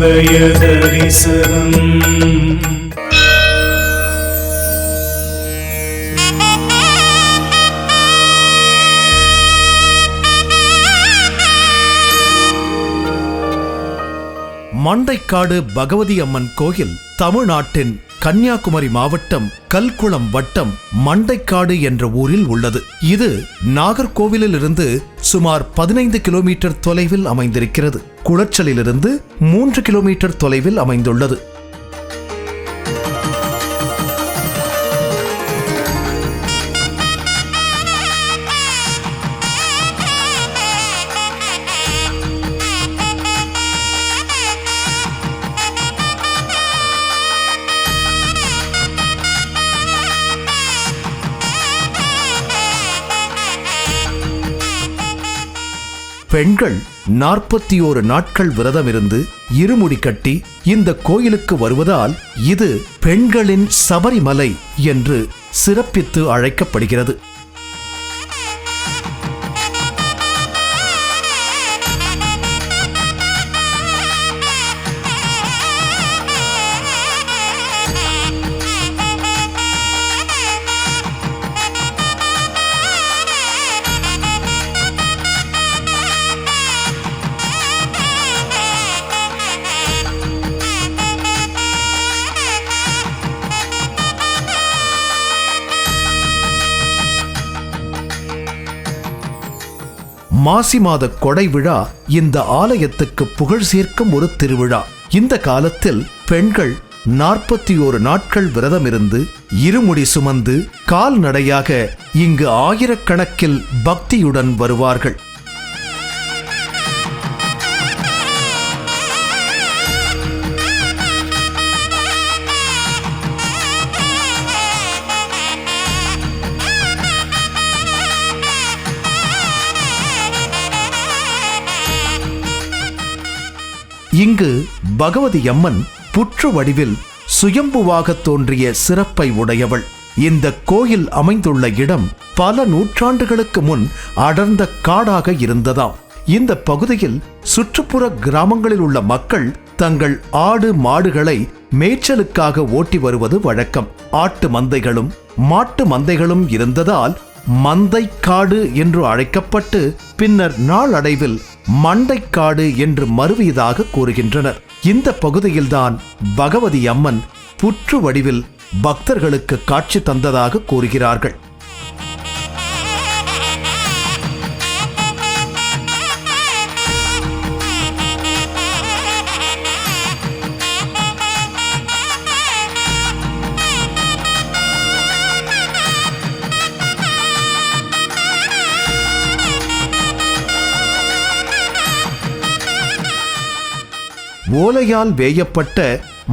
പ്രളയദരിസനം தரிசனம் பகவதி அம்மன் கோயில் தமிழ்நாட்டின் கன்னியாகுமரி மாவட்டம் கல்குளம் வட்டம் மண்டைக்காடு என்ற ஊரில் உள்ளது. இது நாகர்கோவிலிலிருந்து சுமார் பதினைந்து கிலோமீட்டர் தொலைவில் அமைந்திருக்கிறது. குளச்சலிலிருந்து மூன்று கிலோமீட்டர் தொலைவில் அமைந்துள்ளது. பெண்கள் நாற்பத்தி ஓரு நாட்கள் விரதமிருந்து இருமுடி கட்டி இந்த கோயிலுக்கு வருவதால் இது பெண்களின் சபரிமலை என்று சிறப்பித்து அழைக்கப்படுகிறது. மாசி மாத கொடை விழா இந்த ஆலயத்துக்கு புகழ் சேர்க்கும் ஒரு திருவிழா. இந்த காலத்தில் பெண்கள் நாற்பத்தி ஓரு நாட்கள் விரதமிருந்து இருமுடி சுமந்து கால்நடையாக இங்கு ஆயிரக்கணக்கில் பக்தியுடன் வருவார்கள். இங்கு பகவதி அம்மன் புற்று வடிவில் சுயம்புவாக தோன்றிய சிறப்பை உடையவள். இந்த கோயில் அமைந்துள்ள இடம் பல நூற்றாண்டுகளுக்கு முன் அடர்ந்த காடாக இருந்ததாம். இந்த பகுதியில் சுற்றுப்புற கிராமங்களில் உள்ள மக்கள் தங்கள் ஆடு மாடுகளை மேய்ச்சலுக்காக ஓட்டி வருவது வழக்கம். ஆட்டு மந்தைகளும் மாட்டு மந்தைகளும் இருந்ததால் மந்தை காடு என்று அழைக்கப்பட்டு பின்னர் நாளடைவில் மண்டைக்காடு என்று மறுவியதாக கூறுகின்றனர். இந்த பகுதியில்தான் பகவதி அம்மன் புற்று வடிவில் பக்தர்களுக்கு காட்சி தந்ததாக கூறுகிறார்கள். ஓலையால் வேயப்பட்ட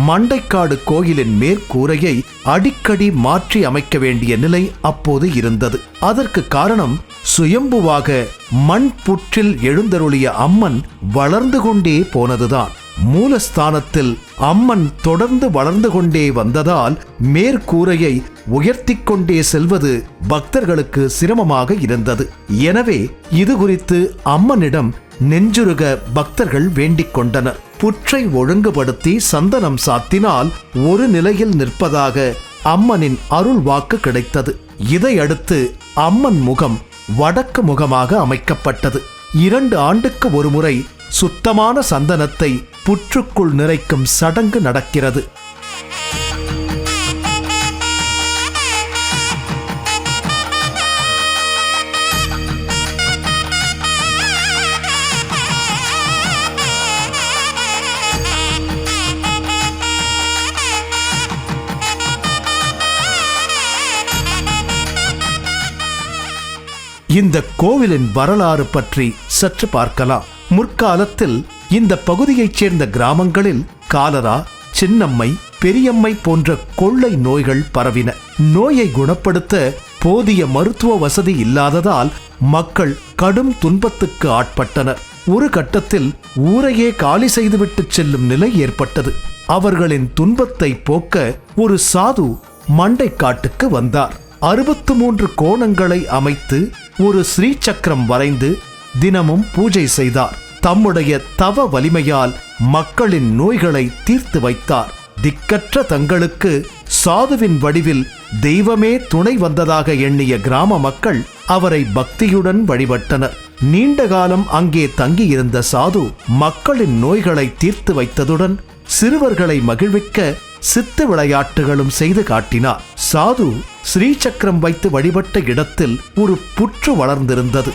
மண்டைக்காடு கோயிலின் மேற்கூரையை அடிக்கடி மாற்றி அமைக்க வேண்டிய நிலை அப்போது இருந்தது. அதற்கு காரணம் சுயம்புவாக மண் புற்றில் எழுந்தருளிய அம்மன் வளர்ந்து கொண்டே போனதுதான். மூலஸ்தானத்தில் அம்மன் தொடர்ந்து வளர்ந்து கொண்டே வந்ததால் மேற்கூரையை உயர்த்தி கொண்டே செல்வது பக்தர்களுக்கு சிரமமாக இருந்தது. எனவே இது குறித்து அம்மனிடம் நெஞ்சுருக பக்தர்கள் வேண்டிக் கொண்டனர். புற்றை ஒழுங்குபடுத்தி சந்தனம் சாத்தினால் ஒரு நிலையில் நிற்பதாக அம்மனின் அருள் வாக்கு கிடைத்தது. இதையடுத்து அம்மன் முகம் வடக்கு முகமாக அமைக்கப்பட்டது. இரண்டு ஆண்டுக்கு ஒருமுறை சுத்தமான சந்தனத்தை புற்றுக்குள் நிறைக்கும் சடங்கு நடக்கிறது. இந்த கோவிலின் வரலாறு பற்றி சற்று பார்க்கலாம். முற்காலத்தில் இந்த பகுதியைச் சேர்ந்த கிராமங்களில் காலரா சின்னம்மை பெரியம்மை போன்ற கொள்ளை நோய்கள் பரவின. நோயை குணப்படுத்த போதிய மருத்துவ வசதி இல்லாததால் மக்கள் கடும் துன்பத்துக்கு ஆட்பட்டனர். ஒரு கட்டத்தில் ஊரையே காலி செய்துவிட்டு செல்லும் நிலை ஏற்பட்டது. அவர்களின் துன்பத்தை போக்க ஒரு சாது மண்டைக்காட்டுக்கு வந்தார். அறுபத்து மூன்று கோணங்களை அமைத்து ஒரு ஸ்ரீ சக்கரம் வரைந்து தினமும் பூஜை செய்தார். தம்முடைய தவ வலிமையால் மக்களின் நோய்களை தீர்த்து வைத்தார். திக்கற்ற தங்களுக்கு சாதுவின் வடிவில் தெய்வமே துணை வந்ததாக எண்ணிய கிராம மக்கள் அவரை பக்தியுடன் வழிபட்டனர். நீண்ட காலம் அங்கே தங்கியிருந்த சாது மக்களின் நோய்களை தீர்த்து வைத்ததுடன் சிறுவர்களை மகிழ்விக்க சித்து விளையாட்டுகளும் செய்து காட்டினார். சாது ஸ்ரீசக்கரம் வைத்து வழிபட்ட இடத்தில் ஒரு புற்று வளர்ந்திருந்தது.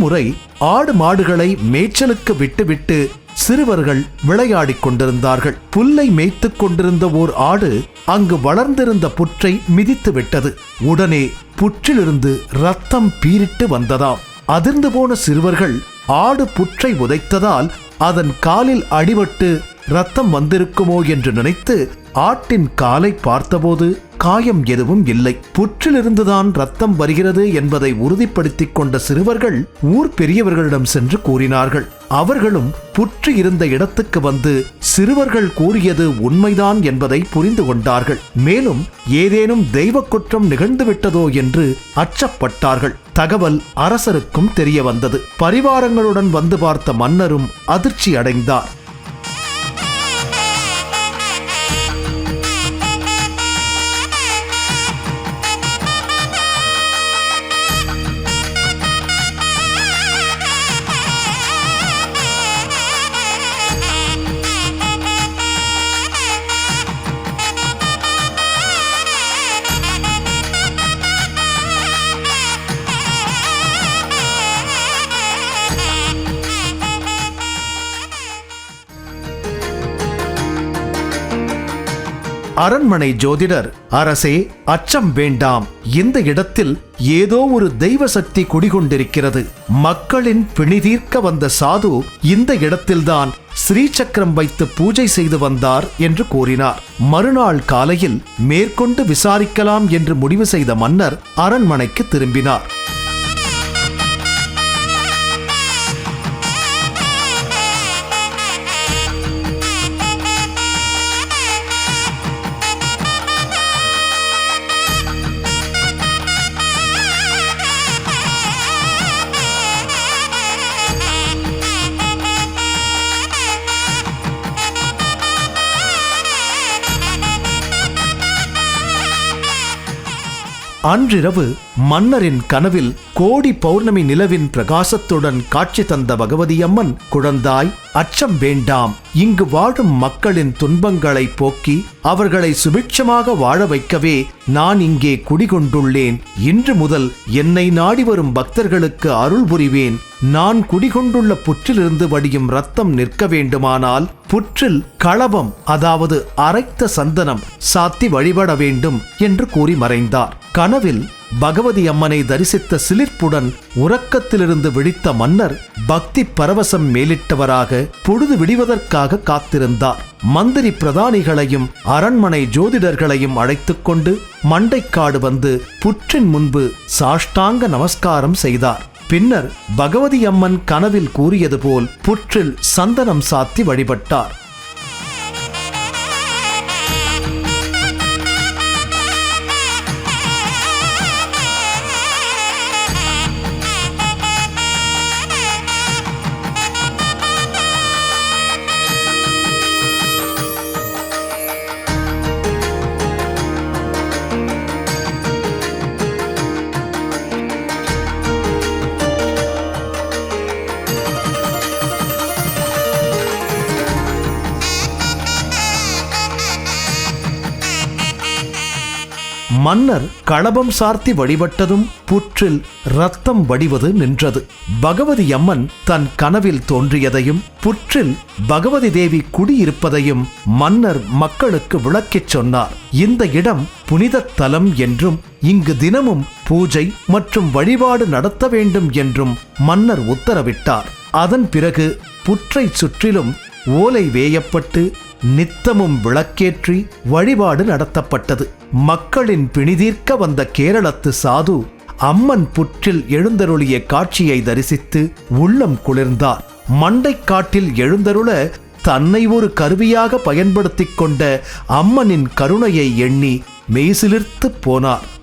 ஒருமுறை ஆடு மாடுகளை மேய்ச்சலுக்கு விட்டுவிட்டு சிறுவர்கள் விளையாடிக் கொண்டிருந்தார்கள். புல்லை மேய்த்துக் கொண்டிருந்த ஓர் ஆடு அங்கு வளர்ந்திருந்த புற்றை மிதித்து விட்டது. உடனே புற்றிலிருந்து ரத்தம் பீரிட்டு வந்ததாம். அதிர்ந்து போன சிறுவர்கள் ஆடு புற்றை உதைத்ததால் அதன் காலில் அடிபட்டு ரத்தம் வந்திருக்குமோ என்று நினைத்து ஆட்டின் காலை பார்த்தபோது காயம் எதுவும் இல்லை. புற்றிலிருந்துதான் ரத்தம் வருகிறது என்பதை உறுதிப்படுத்திக் கொண்ட சிறுவர்கள் ஊர் பெரியவர்களிடம் சென்று கூறினார்கள். அவர்களும் புற்று இருந்த இடத்துக்கு வந்து சிறுவர்கள் கூறியது உண்மைதான் என்பதை புரிந்து கொண்டார்கள். மேலும் ஏதேனும் தெய்வ குற்றம் நிகழ்ந்துவிட்டதோ என்று அச்சப்பட்டார்கள். தகவல் அரசருக்கும் தெரிய வந்தது பரிவாரங்களுடன் வந்து பார்த்த மன்னரும் அதிர்ச்சி அடைந்தார் அரண்மனை ஜோதிடர் அரசே அச்சம் வேண்டாம். இந்த இடத்தில் ஏதோ ஒரு தெய்வ சக்தி குடிகொண்டிருக்கிறது. மக்களின் பிணிதீர்க்க வந்த சாது இந்த இடத்தில்தான் ஸ்ரீசக்கரம் வைத்து பூஜை செய்து வந்தார் என்று கூறினார். மறுநாள் காலையில் மேற்கொண்டு விசாரிக்கலாம் என்று முடிவு செய்த மன்னர் அரண்மனைக்கு திரும்பினார். அன்றிரவு மன்னரின் கனவில் கோடி பௌர்ணமி நிலவின் பிரகாசத்துடன் காட்சி தந்த பகவதி அம்மன் குழந்தாய் அச்சம் வேண்டாம். இங்கு வாழும் மக்களின் துன்பங்களை போக்கி அவர்களை சுபிட்சமாக வாழ வைக்கவே நான் இங்கே குடிகொண்டுள்ளேன். இன்று முதல் என்னை நாடி வரும் பக்தர்களுக்கு அருள் புரிவேன். நான் குடிகொண்டுள்ள புற்றிலிருந்து வடியும் ரத்தம் நிற்க வேண்டுமானால் புற்றில் களவம் அதாவது அரைத்த சந்தனம் சாத்தி வழிபட வேண்டும் என்று கூறி மறைந்தார். கனவில் பகவதி அம்மனை தரிசித்த சிலிர்ப்புடன் உறக்கத்திலிருந்து விழித்த மன்னர் பக்தி பரவசம் மேலிட்டவராக பொழுது விடிவதற்காக காத்திருந்தார். மந்திரி பிரதானிகளையும் அரண்மனை ஜோதிடர்களையும் அழைத்துக் கொண்டு மண்டைக்காடு வந்து புற்றின் முன்பு சாஷ்டாங்க நமஸ்காரம் செய்தார். பின்னர் பகவதி அம்மன் கனவில் கூறியது போல் புற்றில் சந்தனம் சாத்தி வழிபட்டார். மன்னர் களபம் சார்த்தி வழிபட்டதும் புற்றில் ரத்தம் வடிவது நின்றது. பகவதி அம்மன் தன் கனவில் தோன்றியதையும் புற்றில் பகவதி தேவி குடியிருப்பதையும் மன்னர் மக்களுக்கு விளக்கிச் சொன்னார். இந்த இடம் புனித தலம் என்றும் இங்கு தினமும் பூஜை மற்றும் வழிபாடு நடத்த வேண்டும் என்றும் மன்னர் உத்தரவிட்டார். அதன் பிறகு புற்றை சுற்றிலும் ஓலை வேயப்பட்டு நித்தமும் விளக்கேற்றி வழிபாடு நடத்தப்பட்டது. மக்களின் பிணிதீர்க்க வந்த கேரளத்து சாது அம்மன் புற்றில் எழுந்தருளிய காட்சியை தரிசித்து உள்ளம் குளிர்ந்தார். மண்டைக்காட்டில் எழுந்தருள தன்னை ஒரு கருவியாக பயன்படுத்திக் கொண்ட அம்மனின் கருணையை எண்ணி மெய்சிலிர்த்துப் போனார்.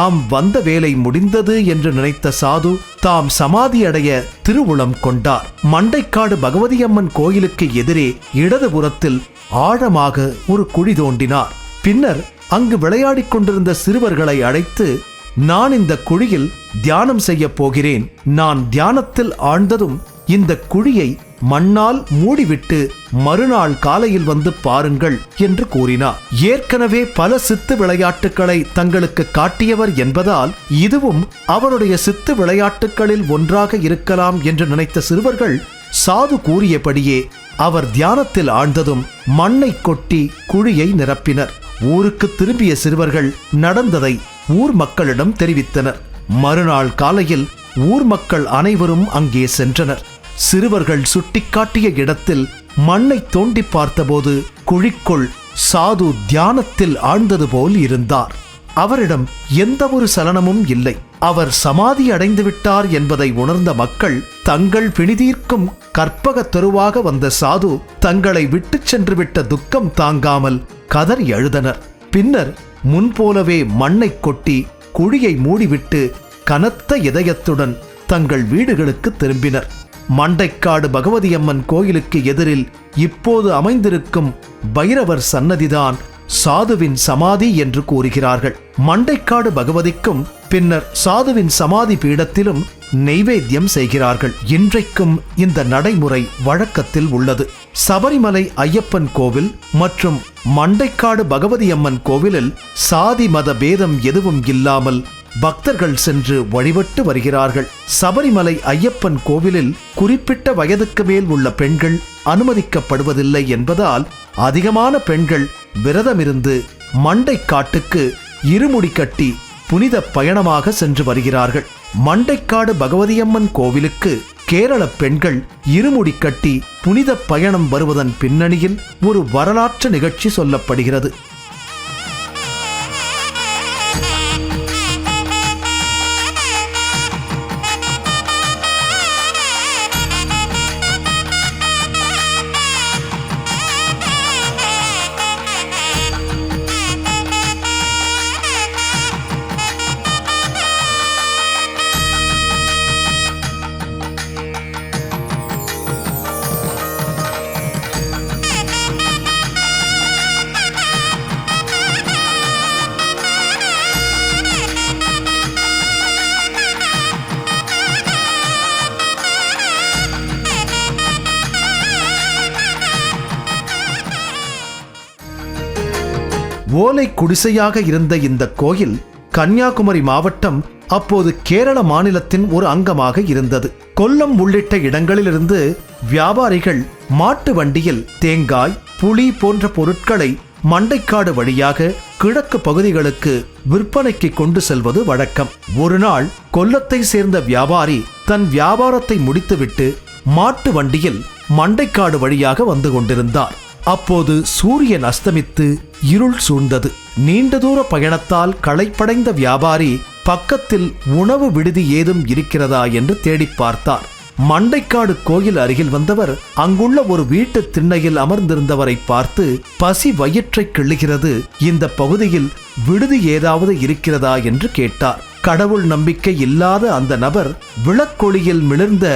தாம் வந்த வேலை முடிந்தது என்று நினைத்த சாது தாம் சமாதி அடைய திருவுளம் கொண்டார். மண்டைக்காடு பகவதியம்மன் கோயிலுக்கு எதிரே இடதுபுறத்தில் ஆழமாக ஒரு குழி தோண்டினார். பின்னர் அங்கு விளையாடிக் கொண்டிருந்த சிறுவர்களை அழைத்து நான் இந்த குழியில் தியானம் செய்யப் போகிறேன். நான் தியானத்தில் ஆழ்ந்ததும் இந்த குழியை மண்ணால் மூடிவிட்டு மறுநாள் காலையில் வந்து பாருங்கள் என்று கூறினார். ஏற்கனவே பல சித்து விளையாட்டுகளை தங்களுக்கு காட்டியவர் என்பதால் இதுவும் அவருடைய சித்து விளையாட்டுகளில் ஒன்றாக இருக்கலாம் என்று நினைத்த சிறுவர்கள் சாது கூறியபடியே அவர் தியானத்தில் ஆழ்ந்ததும் மண்ணை கொட்டி குழியை நிரப்பினர். ஊருக்கு திரும்பிய சிறுவர்கள் நடந்ததை ஊர் மக்களிடம் தெரிவித்தனர். மறுநாள் காலையில் ஊர் மக்கள் அனைவரும் அங்கே சென்றனர். சிறுவர்கள் சுட்டிக்காட்டிய இடத்தில் மண்ணை தோண்டி பார்த்தபோது குழிக்குள் சாது தியானத்தில் ஆழ்ந்தது போல் இருந்தார். அவரிடம் எந்த ஒரு சலனமும் இல்லை. அவர் சமாதி அடைந்து விட்டார் என்பதை உணர்ந்த மக்கள் தங்கள் பிணிதீர்க்கும் கற்பக தெருவாக வந்த சாது தங்களை விட்டுச் சென்று விட்ட துக்கம் தாங்காமல் கதறி அழுதனர். பின்னர் முன்போலவே மண்ணை கொட்டி குழியை மூடிவிட்டு கனத்த இதயத்துடன் தங்கள் வீடுகளுக்கு திரும்பினர். மண்டைக்காடு பகவதியம்மன் கோயிலுக்கு எதிரில் இப்போது அமைந்திருக்கும் பைரவர் சன்னதிதான் சாதுவின் சமாதி என்று கூறுகிறார்கள். மண்டைக்காடு பகவதிக்கும் பின்னர் சாதுவின் சமாதி பீடத்திலும் நெய்வேத்தியம் செய்கிறார்கள். இன்றைக்கும் இந்த நடைமுறை வழக்கத்தில் உள்ளது. சபரிமலை ஐயப்பன் கோவில் மற்றும் மண்டைக்காடு பகவதியம்மன் கோவிலில் சாதி மத பேதம் எதுவும் இல்லாமல் பக்தர்கள் சென்று வழிபட்டு வருகிறார்கள். சபரிமலை ஐயப்பன் கோவிலில் குறிப்பிட்ட வயதுக்கு மேல் உள்ள பெண்கள் அனுமதிக்கப்படுவதில்லை என்பதால் அதிகமான பெண்கள் விரதமிருந்து மண்டைக்காட்டுக்கு இருமுடி கட்டி புனித பயணமாக சென்று வருகிறார்கள். மண்டைக்காடு பகவதியம்மன் கோவிலுக்கு கேரள பெண்கள் இருமுடி கட்டி புனித பயணம் வருவதன் பின்னணியில் ஒரு வரலாற்று நிகழ்ச்சி சொல்லப்படுகிறது. குடிசையாக இருந்த இந்த கோயில் கன்னியாகுமரி மாவட்டம் அப்போது கேரள மாநிலத்தின் ஒரு அங்கமாக இருந்தது. கொல்லம் உள்ளிட்ட இடங்களிலிருந்து வியாபாரிகள் மாட்டு வண்டியில் தேங்காய் புளி போன்ற பொருட்களை மண்டைக்காடு வழியாக கிழக்கு பகுதிகளுக்கு விற்பனைக்கு கொண்டு செல்வது வழக்கம். ஒரு நாள் கொல்லத்தை சேர்ந்த வியாபாரி தன் வியாபாரத்தை முடித்துவிட்டு மாட்டு வண்டியில் மண்டைக்காடு வழியாக வந்து கொண்டிருந்தார். அப்போது சூரியன் அஸ்தமித்து இருள் சூழ்ந்தது. நீண்ட தூர பயணத்தால் களைப்படைந்த வியாபாரி பக்கத்தில் உணவு விடுதி ஏதும் இருக்கிறதா என்று தேடிப் பார்த்தார். மண்டைக்காடு கோயில் அருகில் வந்தவர் அங்குள்ள ஒரு வீட்டு திண்ணையில் அமர்ந்திருந்தவரை பார்த்து பசி வயிற்றை கிள்ளுகிறது. இந்த பகுதியில் விடுதி ஏதாவது இருக்கிறதா? என்று கேட்டார். கடவுள் நம்பிக்கை இல்லாத அந்த நபர் விளக்கொளியில் மிளிர்ந்த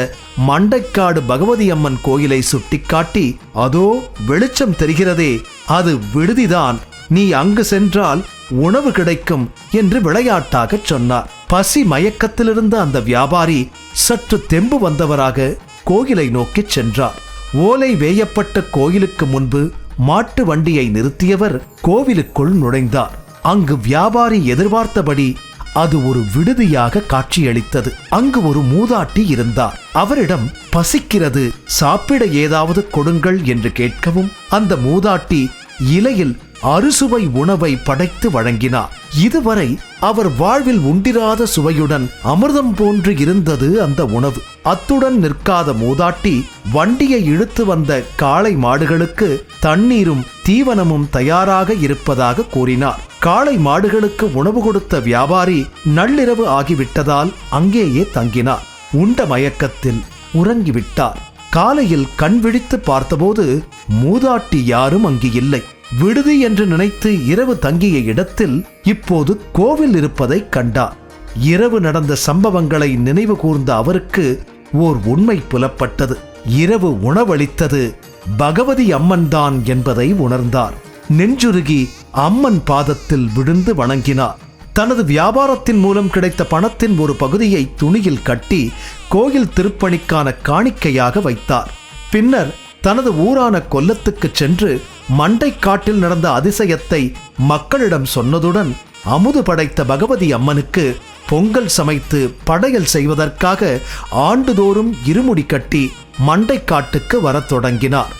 மண்டைக்காடு பகவதி அம்மன் கோயிலை சுட்டிக்காட்டி அதோ வெளிச்சம் தெரிகிறதே அது விடுதிதான். நீ அங்கு சென்றால் உணவு கிடைக்கும் என்று விளையாட்டாகச் சொன்னார். பசி மயக்கத்திலிருந்த அந்த வியாபாரி சற்று தெம்பு வந்தவராக கோயிலை நோக்கிச் சென்றார். ஓலை வேயப்பட்ட கோயிலுக்கு முன்பு மாட்டு வண்டியை நிறுத்தியவர் கோவிலுக்குள் நுழைந்தார். அங்கு வியாபாரி எதிர்பார்த்தபடி அது ஒரு விடுதியாக காட்சியளித்தது. அங்கு ஒரு மூதாட்டி இருந்தார். அவரிடம் பசிக்கிறது சாப்பிட ஏதாவது கொடுங்கள் என்று கேட்கவும் அந்த மூதாட்டி இலையில் அறுசுவை உணவை படைத்து வழங்கினார். இதுவரை அவர் வாழ்வில் உண்டிராத சுவையுடன் அமிர்தம் போன்று இருந்தது அந்த உணவு. அத்துடன் நிற்காத மூதாட்டி வண்டியை இழுத்து வந்த காளை மாடுகளுக்கு தண்ணீரும் தீவனமும் தயாராக இருப்பதாக கூறினார். காளை மாடுகளுக்கு உணவு கொடுத்த வியாபாரி நள்ளிரவு ஆகிவிட்டதால் அங்கேயே தங்கினார். உண்ட மயக்கத்தில் உறங்கிவிட்டார். காலையில் கண் விழித்து பார்த்தபோது மூதாட்டி யாரும் அங்கு இல்லை விடுதி என்று நினைத்து இரவு தங்கிய இடத்தில் இப்போது கோவில் இருப்பதை கண்டார். இரவு நடந்த சம்பவங்களை நினைவு கூர்ந்த அவருக்கு ஓர் உண்மை புலப்பட்டது. இரவு உணவளித்தது பகவதி அம்மன் தான் என்பதை உணர்ந்தார். நெஞ்சுருகி அம்மன் பாதத்தில் விழுந்து வணங்கினார். தனது வியாபாரத்தின் மூலம் கிடைத்த பணத்தின் ஒரு பகுதியை துணியில் கட்டி கோயில் திருப்பணிக்கான காணிக்கையாக வைத்தார். பின்னர் தனது ஊரான கொல்லத்துக்கு சென்று மண்டைக்காட்டில் நடந்த அதிசயத்தை மக்களிடம் சொன்னதுடன் அமுது படைத்த பகவதி அம்மனுக்கு பொங்கல் சமைத்து படையல் செய்வதற்காக ஆண்டுதோறும் இருமுடி கட்டி மண்டைக்காட்டுக்கு வரத் தொடங்கினார்.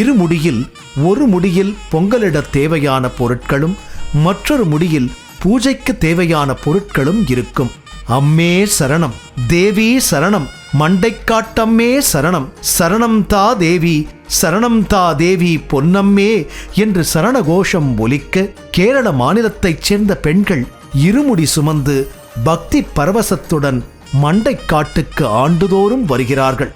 இரு முடியில் ஒரு முடியில் பொங்கலிட தேவையான பொருட்களும் மற்றொரு முடியில் பூஜைக்கு தேவையான பொருட்களும் இருக்கும். அம்மே சரணம் தேவி சரணம் மண்டைக்காட்டம்மே சரணம் சரணம் தா தேவி சரணம் தா தேவி பொன்னம்மே என்று சரண கோஷம் ஒலிக்க கேரள மாநிலத்தைச் சேர்ந்த பெண்கள் இருமுடி சுமந்து பக்தி பரவசத்துடன் மண்டைக்காட்டுக்கு ஆண்டுதோறும் வருகிறார்கள்.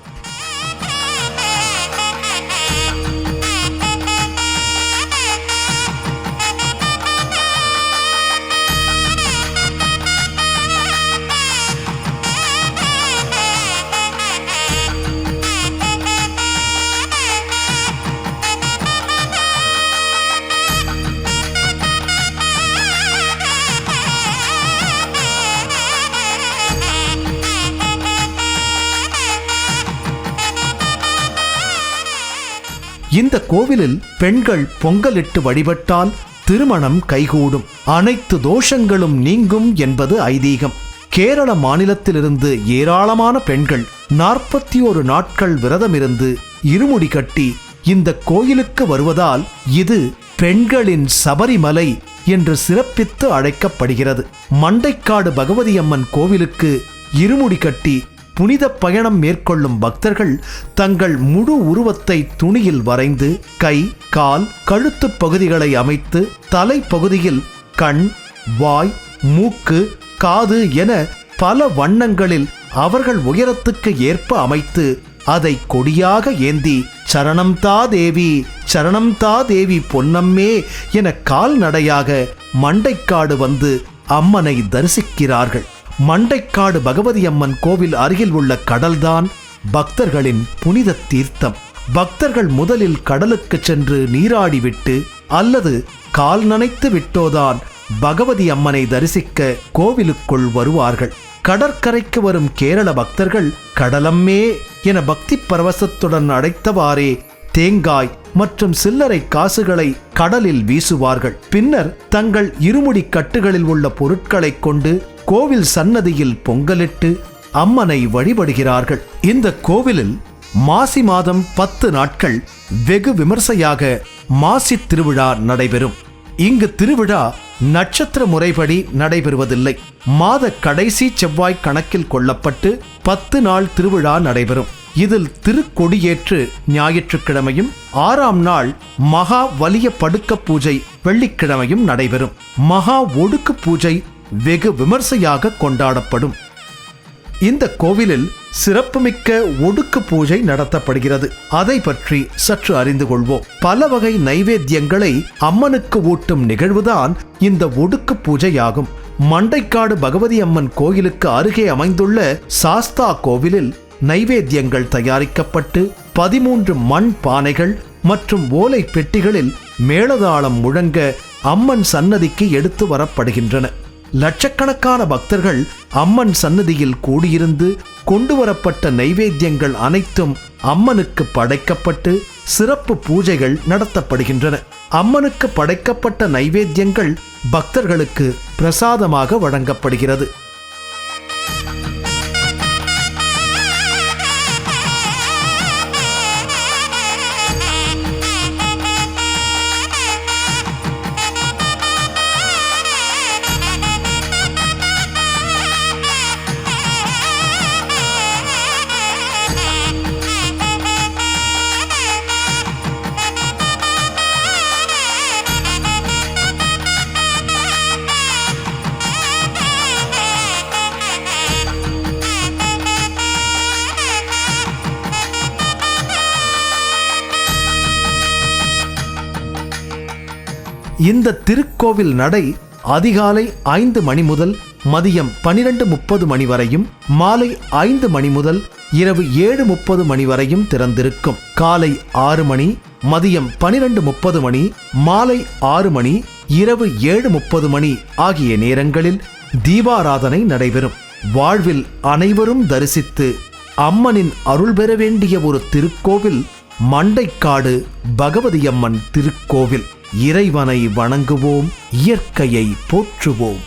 இந்த கோவிலில் பெண்கள் பொங்கலிட்டு வழிபட்டால் திருமணம் கைகூடும். அனைத்து தோஷங்களும் நீங்கும் என்பது ஐதீகம். கேரள மாநிலத்திலிருந்து ஏராளமான பெண்கள் நாற்பத்தி ஒரு நாட்கள் விரதமிருந்து இருமுடி கட்டி இந்த கோயிலுக்கு வருவதால் இது பெண்களின் சபரிமலை என்று சிறப்பித்து அழைக்கப்படுகிறது. மண்டைக்காடு பகவதி அம்மன் கோவிலுக்கு இருமுடி கட்டி புனித பயணம் மேற்கொள்ளும் பக்தர்கள் தங்கள் முழு உருவத்தை துணியில் வரைந்து கை கால் கழுத்துப் பகுதிகளை அமைத்து தலை பகுதியில் கண் வாய் மூக்கு காது என பல வண்ணங்களில் அவர்கள் உயரத்துக்கு ஏற்ப அமைத்து அதை கொடியாக ஏந்தி சரணம் தா தேவி சரணம் தா தேவி பொன்னம்மே என கால்நடையாக மண்டைக்காடு வந்து அம்மனை தரிசிக்கிறார்கள். மண்டைக்காடு பகவதி அம்மன் கோவில் அருகில் உள்ள கடல்தான் பக்தர்களின் புனித தீர்த்தம். பக்தர்கள் முதலில் கடலுக்கு சென்று நீராடிவிட்டு அல்லது கால் நனைத்து விட்டோதான் பகவதி அம்மனை தரிசிக்க கோவிலுக்குள் வருவார்கள். கடற்கரைக்கு வரும் கேரள பக்தர்கள் கடலம்மே என பக்தி பரவசத்துடன் அடைத்தவாறே தேங்காய் மற்றும் சில்லறை காசுகளை கடலில் வீசுவார்கள். பின்னர் தங்கள் இருமுடி கட்டுகளில் உள்ள பொருட்களைக் கொண்டு கோவில் சன்னதியில் பொங்கலிட்டு அம்மனை வழிபடுகிறார்கள். இந்த கோவிலில் மாசி மாதம் பத்து நாட்கள் வெகு விமர்சையாக மாசித் திருவிழா நடைபெறும். இங்கு திருவிழா நட்சத்திர முறைப்படி நடைபெறுவதில்லை. மாத கடைசி செவ்வாய் கணக்கில் கொள்ளப்பட்டு பத்து நாள் திருவிழா நடைபெறும். இதில் திருக்கொடியேற்று ஞாயிற்றுக்கிழமையும் ஆறாம் நாள் மகா வலிய படுக்க பூஜை வெள்ளிக்கிழமையும் நடைபெறும். மகா ஒடுக்கு பூஜை வெகு விமர்சையாக கொண்டாடப்படும். இந்த கோவிலில் சிறப்புமிக்க ஒடுக்கு பூஜை நடத்தப்படுகிறது. அதை பற்றி சற்று அறிந்து கொள்வோம். பல வகை நைவேத்தியங்களை அம்மனுக்கு ஊட்டும் நிகழ்வுதான் இந்த ஒடுக்கு பூஜையாகும். மண்டைக்காடு பகவதி அம்மன் கோயிலுக்கு அருகே அமைந்துள்ள சாஸ்தா கோவிலில் நைவேத்தியங்கள் தயாரிக்கப்பட்டு பதிமூன்று மண் பானைகள் மற்றும் ஓலை பெட்டிகளில் மேளதாளம் முழங்க அம்மன் சன்னதிக்கு எடுத்து வரப்படுகின்றன. லட்சக்கணக்கான பக்தர்கள் அம்மன் சன்னதியில் கூடியிருந்து கொண்டு வரப்பட்ட நைவேத்தியங்கள் அனைத்தும் அம்மனுக்கு படைக்கப்பட்டு சிறப்பு பூஜைகள் நடத்தப்படுகின்றன. அம்மனுக்கு படைக்கப்பட்ட நைவேத்தியங்கள் பக்தர்களுக்கு பிரசாதமாக வழங்கப்படுகிறது. இந்த திருக்கோவில் நடை அதிகாலை ஐந்து மணி முதல் மதியம் பனிரெண்டு முப்பது மணி வரையும் மாலை ஐந்து மணி முதல் இரவு ஏழு முப்பது மணி வரையும் திறந்திருக்கும். காலை ஆறு மணி மதியம் பனிரெண்டு முப்பது மணி மாலை ஆறு மணி இரவு ஏழு முப்பது மணி ஆகிய நேரங்களில் தீபாராதனை நடைபெறும். வாழ்வில் அனைவரும் தரிசித்து அம்மனின் அருள் பெற வேண்டிய ஒரு திருக்கோவில் மண்டைக்காடு பகவதியம்மன் திருக்கோவில். இறைவனை வணங்குவோம் இயற்கையை போற்றுவோம்.